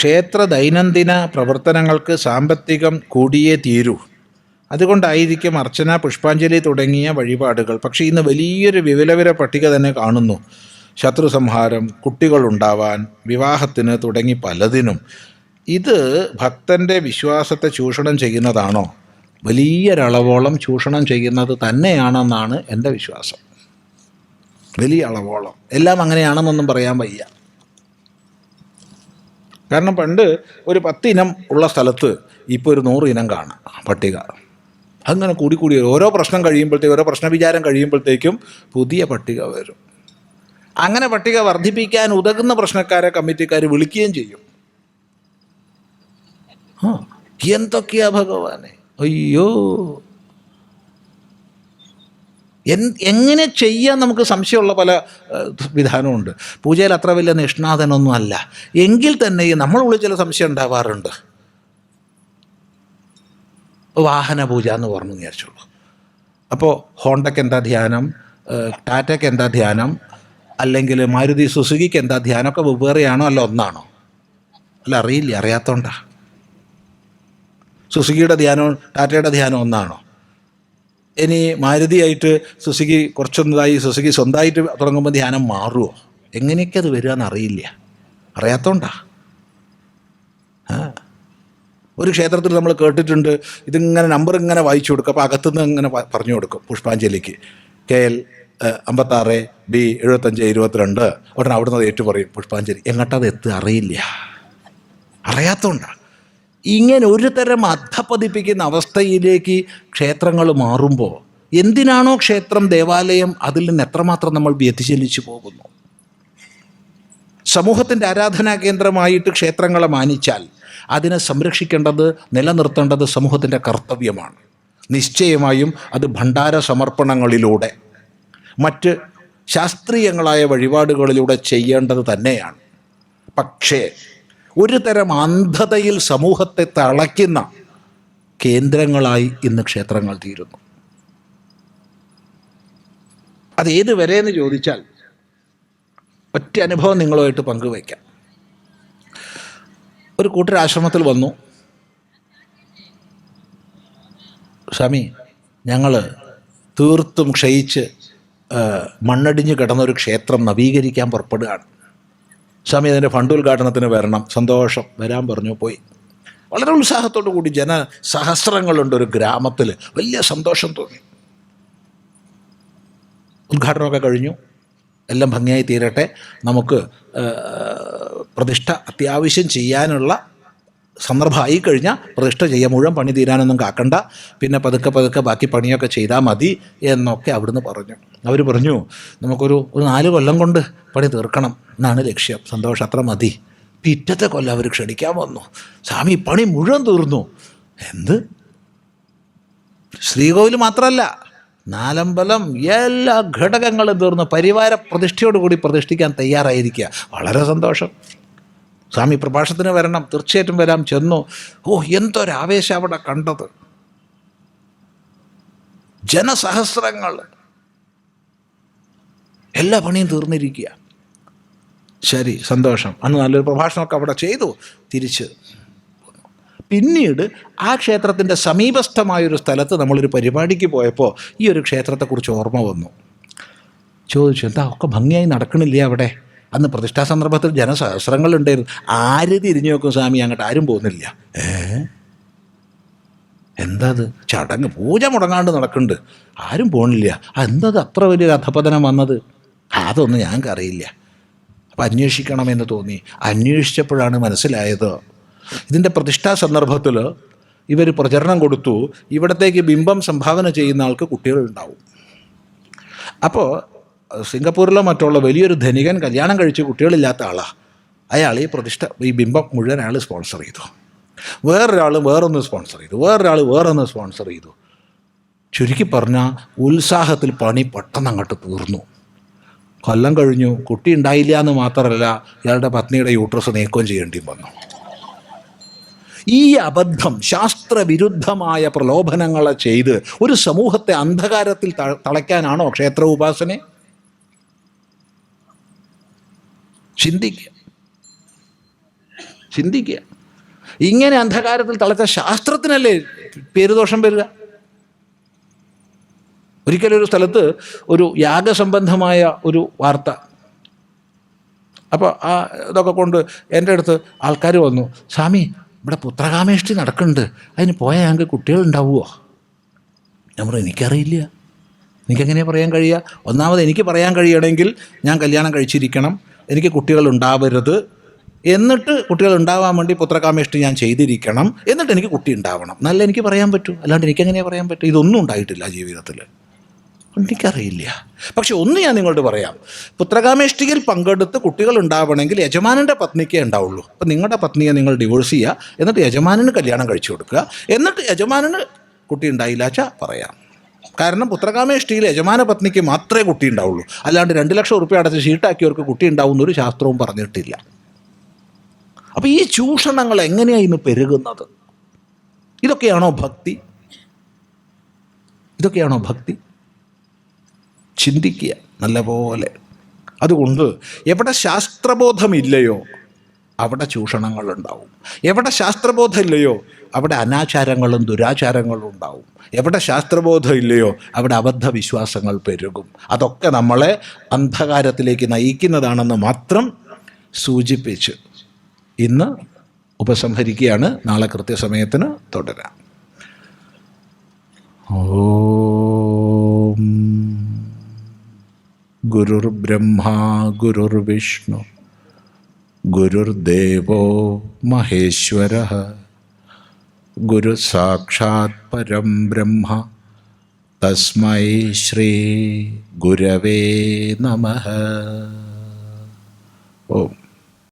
ക്ഷേത്ര ദൈനംദിന പ്രവർത്തനങ്ങൾക്ക് സാമ്പത്തികം കൂടിയേ തീരൂ. അതുകൊണ്ടായിരിക്കും അർച്ചന പുഷ്പാഞ്ജലി തുടങ്ങിയ വഴിപാടുകൾ. പക്ഷേ ഇന്ന് വലിയൊരു വിവലവിര പട്ടിക തന്നെ കാണുന്നു. ശത്രു സംഹാരം കുട്ടികളുണ്ടാവാൻ വിവാഹത്തിന് തുടങ്ങി പലതിനും. ഇത് ഭക്തന്റെ വിശ്വാസത്തെ ചൂഷണം ചെയ്യുന്നതാണോ? വലിയൊരളവോളം ചൂഷണം ചെയ്യുന്നത് തന്നെയാണെന്നാണ് എന്റെ വിശ്വാസം. വലിയ അളവോളം. എല്ലാം അങ്ങനെയാണെന്നൊന്നും പറയാൻ വയ്യ. കാരണം പണ്ട് ഒരു പത്തിനം ഉള്ള സ്ഥലത്ത് ഇപ്പോൾ ഒരു നൂറ് ഇനം കാണാം പട്ടിക. അങ്ങനെ കൂടി കൂടി. ഓരോ പ്രശ്നം കഴിയുമ്പോഴത്തേക്കും ഓരോ പ്രശ്ന വിചാരം കഴിയുമ്പോഴത്തേക്കും പുതിയ പട്ടിക വരും. അങ്ങനെ പട്ടിക വർദ്ധിപ്പിക്കാൻ ഉതകുന്ന പ്രശ്നക്കാരെ കമ്മിറ്റിക്കാർ വിളിക്കുകയും ചെയ്യും. ആ എന്തൊക്കെയാ ഭഗവാനെ? അയ്യോ എൻ എങ്ങനെ ചെയ്യാൻ നമുക്ക് സംശയമുള്ള പല വിധാനമുണ്ട്. പൂജയിൽ അത്ര വലിയ നിഷ്ണാതനൊന്നും അല്ല. എങ്കിൽ തന്നെ നമ്മളുള്ളിൽ ചില സംശയം ഉണ്ടാവാറുണ്ട്. വാഹന പൂജ എന്ന് പറഞ്ഞു വിചാരിച്ചുള്ളൂ. അപ്പോൾ ഹോണ്ടയ്ക്ക് എന്താ ധ്യാനം ടാറ്റയ്ക്ക് എന്താ ധ്യാനം അല്ലെങ്കിൽ മാരുതി സുസുക്കിക്ക് എന്താ ധ്യാനമൊക്കെ വെവ്വേറെയാണോ അല്ല ഒന്നാണോ? അല്ല അറിയില്ല അറിയാത്തോണ്ടാ. സുസുക്കിയുടെ ധ്യാനവും ടാറ്റയുടെ ധ്യാനം ഒന്നാണോ? ഇനി മാരുതിയായിട്ട് സുസുക്കി കുറച്ചൊന്നതായി സുസുക്കി സ്വന്തമായിട്ട് തുടങ്ങുമ്പോൾ ധ്യാനം മാറുമോ എങ്ങനെയൊക്കെ അത് വരിക എന്നറിയില്ല അറിയാത്തോണ്ടാ? ഒരു ക്ഷേത്രത്തിൽ നമ്മൾ കേട്ടിട്ടുണ്ട് ഇതിങ്ങനെ നമ്പർ ഇങ്ങനെ വായിച്ചു കൊടുക്കും അപ്പോൾ അകത്തുനിന്ന് ഇങ്ങനെ പറഞ്ഞു കൊടുക്കും പുഷ്പാഞ്ജലിക്ക്. കെ എൽ അമ്പത്താറ് ബി എഴുപത്തഞ്ച് ഇരുപത്തിരണ്ട് ഉടനെ അവിടുന്ന് ഏറ്റു പറയും പുഷ്പാഞ്ജലി. എങ്ങോട്ടത് എത്തുക അറിയില്ല. അറിയാത്തോണ്ടാണ് ഇങ്ങനെ ഒരു തരം അധപ്പതിപ്പിക്കുന്ന അവസ്ഥയിലേക്ക് ക്ഷേത്രങ്ങൾ മാറുമ്പോൾ എന്തിനാണോ ക്ഷേത്രം ദേവാലയം അതിൽ നിന്ന് എത്രമാത്രം നമ്മൾ വ്യതിചലിച്ചു പോകുന്നു? സമൂഹത്തിന്റെ ആരാധനാ കേന്ദ്രമായിട്ട് ക്ഷേത്രങ്ങളെ മാനിച്ചാൽ അതിനെ സംരക്ഷിക്കേണ്ടത് നിലനിർത്തേണ്ടത് സമൂഹത്തിന്റെ കർത്തവ്യമാണ്. നിശ്ചയമായും അത് ഭണ്ഡാര സമർപ്പണങ്ങളിലൂടെ മറ്റ് ശാസ്ത്രീയങ്ങളായ വഴിപാടുകളിലൂടെ ചെയ്യേണ്ടത് തന്നെയാണ്. പക്ഷേ ഒരു തരം അന്ധതയിൽ സമൂഹത്തെ തളയ്ക്കുന്ന കേന്ദ്രങ്ങളായി ഇന്ന് ക്ഷേത്രങ്ങൾ തീരുന്നു. അത് ഏത് വരെ എന്ന് ചോദിച്ചാൽ ഒറ്റ അനുഭവം നിങ്ങളുമായിട്ട് പങ്കുവയ്ക്കാം. ഒരു കൂട്ടരാശ്രമത്തിൽ വന്നു. സ്വാമി ഞങ്ങൾ തീർത്തും ക്ഷയിച്ച് മണ്ണടിഞ്ഞ് കിടന്നൊരു ക്ഷേത്രം നവീകരിക്കാൻ പുറപ്പെടുകയാണ്. സ്വാമി അതിന്റെ ഫണ്ട് ഉദ്ഘാടനത്തിന് വരണം. സന്തോഷം. വരാൻ പറഞ്ഞു പോയി. വളരെ ഉത്സാഹത്തോടു കൂടി ജന സഹസ്രങ്ങളുണ്ട് ഒരു ഗ്രാമത്തിൽ. വലിയ സന്തോഷം തോന്നി. ഉദ്ഘാടനമൊക്കെ കഴിഞ്ഞു. എല്ലാം ഭംഗിയായി തീരട്ടെ. നമുക്ക് പ്രതിഷ്ഠ അത്യാവശ്യം ചെയ്യാനുള്ള സന്ദർഭമായി കഴിഞ്ഞാൽ പ്രതിഷ്ഠ ചെയ്യാൻ മുഴുവൻ പണി തീരാനൊന്നും കാക്കണ്ട. പിന്നെ പതുക്കെ പതുക്കെ ബാക്കി പണിയൊക്കെ ചെയ്താൽ മതി എന്നൊക്കെ അവിടുന്ന് പറഞ്ഞു. അവർ പറഞ്ഞു നമുക്കൊരു ഒരു നാല് കൊല്ലം കൊണ്ട് പണി തീർക്കണം എന്നാണ് ലക്ഷ്യം. സന്തോഷം അത്ര മതി. പിറ്റത്തെ കൊല്ലം അവർ ക്ഷണിക്കാൻ വന്നു. സ്വാമി പണി മുഴുവൻ തീർന്നു. എന്ത്? ശ്രീകോവിൽ മാത്രമല്ല നാലമ്പലം എല്ലാ ഘടകങ്ങളും തീർന്ന്. പരിവാര പ്രതിഷ്ഠയോടുകൂടി പ്രതിഷ്ഠിക്കാൻ തയ്യാറായിരിക്കുക. വളരെ സന്തോഷം. സ്വാമി പ്രഭാഷണത്തിന് വരണം. തീർച്ചയായിട്ടും വരാം. ചെന്നു. ഓ എന്തൊരാവേശം അവിടെ കണ്ടത്. ജനസഹസ്രങ്ങൾ. എല്ലാ പണിയും തീർന്നിരിക്കുക. ശരി സന്തോഷം. അന്ന് നല്ലൊരു പ്രഭാഷണമൊക്കെ അവിടെ ചെയ്തു. തിരിച്ച് പിന്നീട് ആ ക്ഷേത്രത്തിന്റെ സമീപസ്ഥമായൊരു സ്ഥലത്ത് നമ്മളൊരു പരിപാടിക്ക് പോയപ്പോൾ ഈ ഒരു ക്ഷേത്രത്തെക്കുറിച്ച് ഓർമ്മ വന്നു. ചോദിച്ചു എന്താ ഒക്കെ ഭംഗിയായി നടക്കണില്ലേ അവിടെ? അന്ന് പ്രതിഷ്ഠാ സന്ദർഭത്തിൽ ജനസഹസ്രങ്ങളുണ്ടായിരുന്നു ആര് തിരിഞ്ഞു നോക്കും സ്വാമി? അങ്ങോട്ട് ആരും പോകുന്നില്ല. ഏ? എന്താത്? ചടങ്ങ് പൂജ മുടങ്ങാണ്ട് നടക്കുന്നുണ്ട്. ആരും പോണില്ല. എന്താത് എന്താ അത് അത്ര വലിയൊരു അധപതനം വന്നത്? അതൊന്നും ഞങ്ങൾക്ക് അറിയില്ല. അപ്പം അന്വേഷിക്കണമെന്ന് തോന്നി. അന്വേഷിച്ചപ്പോഴാണ് മനസ്സിലായത്. ഇതിന്റെ പ്രതിഷ്ഠാ സന്ദർഭത്തിൽ ഇവർ പ്രചരണം കൊടുത്തു. ഇവിടത്തേക്ക് ബിംബം സംഭാവന ചെയ്യുന്ന ആൾക്ക് കുട്ടികളുണ്ടാവും. അപ്പോൾ സിംഗപ്പൂരിലോ മറ്റുള്ള വലിയൊരു ധനികൻ കല്യാണം കഴിച്ച് കുട്ടികളില്ലാത്ത ആളാണ് അയാൾ ഈ പ്രതിഷ്ഠ ഈ ബിംബം മുഴുവൻ അയാൾ സ്പോൺസർ ചെയ്തു. വേറൊരാൾ വേറൊന്ന് സ്പോൺസർ ചെയ്തു. വേറൊരാൾ വേറൊന്ന് സ്പോൺസർ ചെയ്തു. ചുരുക്കി പറഞ്ഞാൽ ഉത്സാഹത്തിൽ പണി പെട്ടെന്ന് അങ്ങോട്ട് തീർന്നു. കൊല്ലം കഴിഞ്ഞു. കുട്ടി ഉണ്ടായില്ല എന്ന് മാത്രമല്ല ഇയാളുടെ പത്നിയുടെ യൂട്രസ് നീക്കം ചെയ്യേണ്ടി വന്നു. ഈ അബദ്ധം ശാസ്ത്രവിരുദ്ധമായ പ്രലോഭനങ്ങളെ ചെയ്ത് ഒരു സമൂഹത്തെ അന്ധകാരത്തിൽ തളയ്ക്കാനാണോ ക്ഷേത്ര ഉപാസനെ? ചിന്തിക്കുക. ചിന്തിക്കുക. ഇങ്ങനെ അന്ധകാരത്തിൽ തളച്ച ശാസ്ത്രത്തിനല്ലേ പേരുദോഷം വരിക? ഒരിക്കലൊരു സ്ഥലത്ത് ഒരു യാഗസംബന്ധമായ ഒരു വാർത്ത. അപ്പോൾ ആ ഇതൊക്കെ കൊണ്ട് എന്റെ അടുത്ത് ആൾക്കാർ വന്നു സ്വാമി ഇവിടെ പുത്രകാമേഷ്ടി നടക്കുന്നുണ്ട്. അതിന് പോയാൽ ഞങ്ങൾക്ക് കുട്ടികളുണ്ടാവുമോ ഞാൻ പറഞ്ഞു എനിക്കറിയില്ല. എനിക്കെങ്ങനെ പറയാൻ കഴിയുക? ഒന്നാമത് എനിക്ക് പറയാൻ കഴിയണമെങ്കിൽ ഞാൻ കല്യാണം കഴിച്ചിരിക്കണം. എനിക്ക് കുട്ടികൾ ഉണ്ടാവരുത്. എന്നിട്ട് കുട്ടികൾ ഉണ്ടാവാൻ വേണ്ടി പുത്രകാമേഷ്ടി ഞാൻ ചെയ്തിരിക്കണം. എന്നിട്ട് എനിക്ക് കുട്ടി ഉണ്ടാവണം. നല്ല എനിക്ക് പറയാൻ പറ്റൂ. അല്ലാണ്ട് എനിക്ക് എങ്ങനെയാണ് പറയാൻ പറ്റും? ഇതൊന്നും ഉണ്ടായിട്ടില്ല ജീവിതത്തിൽ. എനിക്കറിയില്ല. പക്ഷെ ഒന്ന് ഞാൻ നിങ്ങളോട് പറയാം. പുത്രകാമേഷ്ടിയിൽ പങ്കെടുത്ത് കുട്ടികൾ ഉണ്ടാവണമെങ്കിൽ യജമാനന്റെ പത്നിക്കേ ഉണ്ടാവുള്ളൂ. അപ്പം നിങ്ങളുടെ പത്നിയെ നിങ്ങൾ ഡിവോഴ്സ് ചെയ്യുക. എന്നിട്ട് യജമാനന് കല്യാണം കഴിച്ചു കൊടുക്കുക. എന്നിട്ട് യജമാനന് കുട്ടി ഉണ്ടായില്ലാച്ച പറയാം. കാരണം പുത്രകാമേഷ്ടിയിൽ യജമാന പത്നിക്ക് മാത്രമേ കുട്ടി ഉണ്ടാവുള്ളൂ. അല്ലാണ്ട് രണ്ട് ലക്ഷം ഉറുപ്പ്യ അടച്ച് ഷീട്ടാക്കിയവർക്ക് കുട്ടി ഉണ്ടാവുന്ന ഒരു ശാസ്ത്രവും പറഞ്ഞിട്ടില്ല. അപ്പോൾ ഈ ചൂഷണങ്ങൾ എങ്ങനെയാണ് ഇന്ന് പെരുകുന്നത്? ഇതൊക്കെയാണോ ഭക്തി? ഇതൊക്കെയാണോ ഭക്തി? ചിന്തിക്കുക നല്ലപോലെ. അതുകൊണ്ട് എവിടെ ശാസ്ത്രബോധമില്ലയോ? അവിടെ ചൂഷണങ്ങളുണ്ടാവും. എവിടെ ശാസ്ത്രബോധമില്ലയോ അവിടെ അനാചാരങ്ങളും ദുരാചാരങ്ങളും ഉണ്ടാവും. എവിടെ ശാസ്ത്രബോധം ഇല്ലയോ അവിടെ അബദ്ധവിശ്വാസങ്ങൾ പെരുകും. അതൊക്കെ നമ്മളെ അന്ധകാരത്തിലേക്ക് നയിക്കുന്നതാണെന്ന് മാത്രം സൂചിപ്പിച്ച് ഇന്ന് ഉപസംഹരിക്കുകയാണ്. നാളെ കൃത്യസമയത്തിന് തുടരാം. ഓം. ഗുരുർബ്രഹ്മ ഗുരുർവിഷ്ണു. ഗുരുർദേവോ മഹേശ്വര. ഗുരുസാക്ഷാത് പരം ബ്രഹ്മ. തസ്മൈ ശ്രീ ഗുരവേ നമ. ഓം.